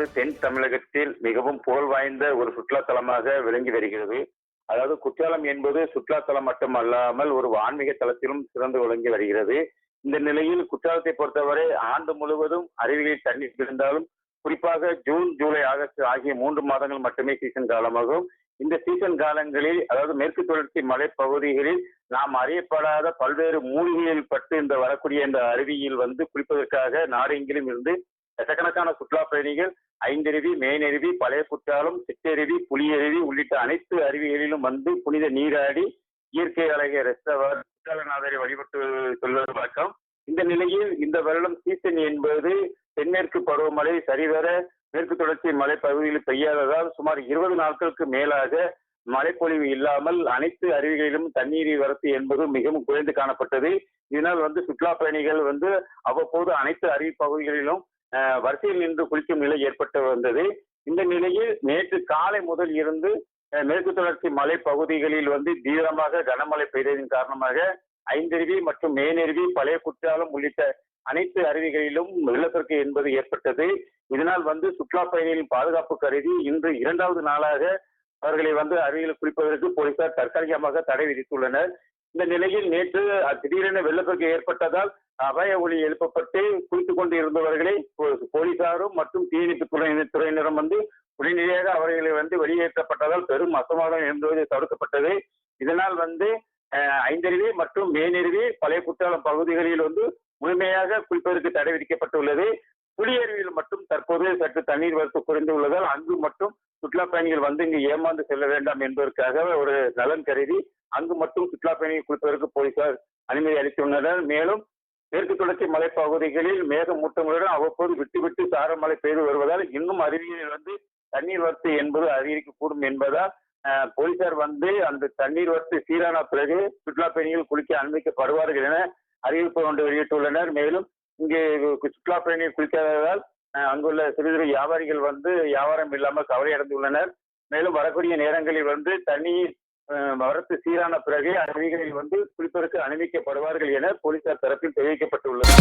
அதாவது தென் தமிழகத்தில் மிகவும் புகழ் வாய்ந்த ஒரு சுற்றுலாத்தலமாக விளங்கி வருகிறது. அதாவது குற்றாலம் என்பது சுற்றுலாத்தலம் மட்டுமல்லாமல் ஒரு ஆன்மீக தலத்திலும் சிறந்து விளங்கி வருகிறது. இந்த நிலையில் குற்றாலத்தை பொறுத்தவரை ஆண்டு முழுவதும் அருவிகளில் தண்ணீர் இருந்தாலும் குறிப்பாக ஜூன் ஜூலை ஆகஸ்ட் ஆகிய மூன்று மாதங்கள் மட்டுமே சீசன் காலமாகும். இந்த சீசன் காலங்களில் அதாவது மேற்கு தொடர்ச்சி மலைப்பகுதிகளில் நாம் அறியப்படாத பல்வேறு மூலிகையில் பட்டு இந்த வரக்கூடிய இந்த அருவியில் வந்து குளிப்பதற்காக நாடெங்கிலும் இருந்து லட்சக்கணக்கான சுற்றுலா பயணிகள் ஐந்தருவி மேனருவி பழைய குற்றாலம் சிற்றருவி புலியருவி உள்ளிட்ட அனைத்து அருவிகளிலும் வந்து புனித நீராடி இயற்கை அழகிய ரெஸ்டவர் குற்றாலநாதரை வழிபட்டு சொல்வது வழக்கம். இந்த நிலையில் இந்த வருடம் சீசன் என்பது தென்மேற்கு பருவமழை சரிவர மேற்கு தொடர்ச்சி மலைப்பகுதியில் பெய்யாததால் சுமார் இருபது நாட்களுக்கு மேலாக மழைப்பொழிவு இல்லாமல் அனைத்து அருவிகளிலும் தண்ணீர் வரத்து என்பது மிகவும் குறைந்து காணப்பட்டது. இதனால் வந்து சுற்றுலா பயணிகள் வந்து அவ்வப்போது அனைத்து அருவி பகுதிகளிலும் வரிசையில் நின்று குளிக்கும் நிலை ஏற்பட்டு வந்தது. இந்த நிலையில் நேற்று காலை முதல் இருந்து மேற்கு தொடர்ச்சி மலை பகுதிகளில் வந்து தீவிரமாக கனமழை பெய்ததின் காரணமாக ஐந்தருவி மற்றும் மேனருவி பழைய குற்றாலம் உள்ளிட்ட அனைத்து அருவிகளிலும் வெள்ளப்பெருக்கு என்பது ஏற்பட்டது. இதனால் வந்து சுற்றுலா பயணிகளின் பாதுகாப்பு கருதி இன்று இரண்டாவது நாளாக அவர்களை வந்து அருவியில் குளிப்பதற்கு போலீசார் தற்காலிகமாக தடை விதித்துள்ளனர். இந்த நிலையில் நேற்று திடீரென வெள்ளப்பெருக்கு ஏற்பட்டதால் அபாய ஒளி எழுப்பப்பட்டு குளித்துக் கொண்டு இருந்தவர்களை போ- போலீசாரும் மற்றும் தீயணைப்பு துறையினரும் வந்து உடனடியாக அவர்களை வந்து வெளியேற்றப்பட்டதால் பெரும் அசமாதம் என்பது தடுக்கப்பட்டது. இதனால் வந்து ஐந்தருவி மற்றும் மேனருவி பழைய குற்றாலம் பகுதிகளில் வந்து முழுமையாக குளிப்பதற்கு தடை விதிக்கப்பட்டுள்ளது. புலியருவியில் மட்டும் தற்போது சற்று தண்ணீர் வரத்து குறைந்து உள்ளதால் அங்கு மட்டும் சுற்றுலா பயணிகள் வந்து இங்கு ஏமாந்து செல்ல வேண்டாம் என்பதற்காக ஒரு நலன் கருதி அங்கு மட்டும் சுற்றுலா பயணிகள் குளிப்பதற்கு போலீசார் அனுமதி அளித்துள்ளனர். மேலும் மேற்கு தொடர்ச்சி மலைப்பகுதிகளில் மேகமூட்டங்களுடன் அவ்வப்போது விட்டு விட்டு சாரமழை பெய்து வருவதால் இன்னும் அருவியில் வந்து தண்ணீர் வரத்து என்பது அதிகரிக்கக்கூடும் என்பதால் போலீசார் வந்து அந்த தண்ணீர் வரத்து சீரான பிறகு சுற்றுலா பயணிகள் குளிக்க அனுமதிக்கப்படுவார்கள் என அறிவிப்பு ஒன்று வெளியிட்டுள்ளனர். மேலும் இங்கே சுற்றுலா பயணிகள் குளிக்காததால் அங்குள்ள சிறு சிறு வியாபாரிகள் வந்து வியாபாரம் இல்லாமல் கவலையடைந்துள்ளனர் மேலும் வரக்கூடிய நேரங்களில் வந்து தண்ணீர் அஹ், வரத்து சீரான பிறகு அருவிகளில் வந்து குளிப்பதற்கு அனுமதிக்கப்படுவார்கள் என போலீசார் தரப்பில் தெரிவிக்கப்பட்டுள்ளது.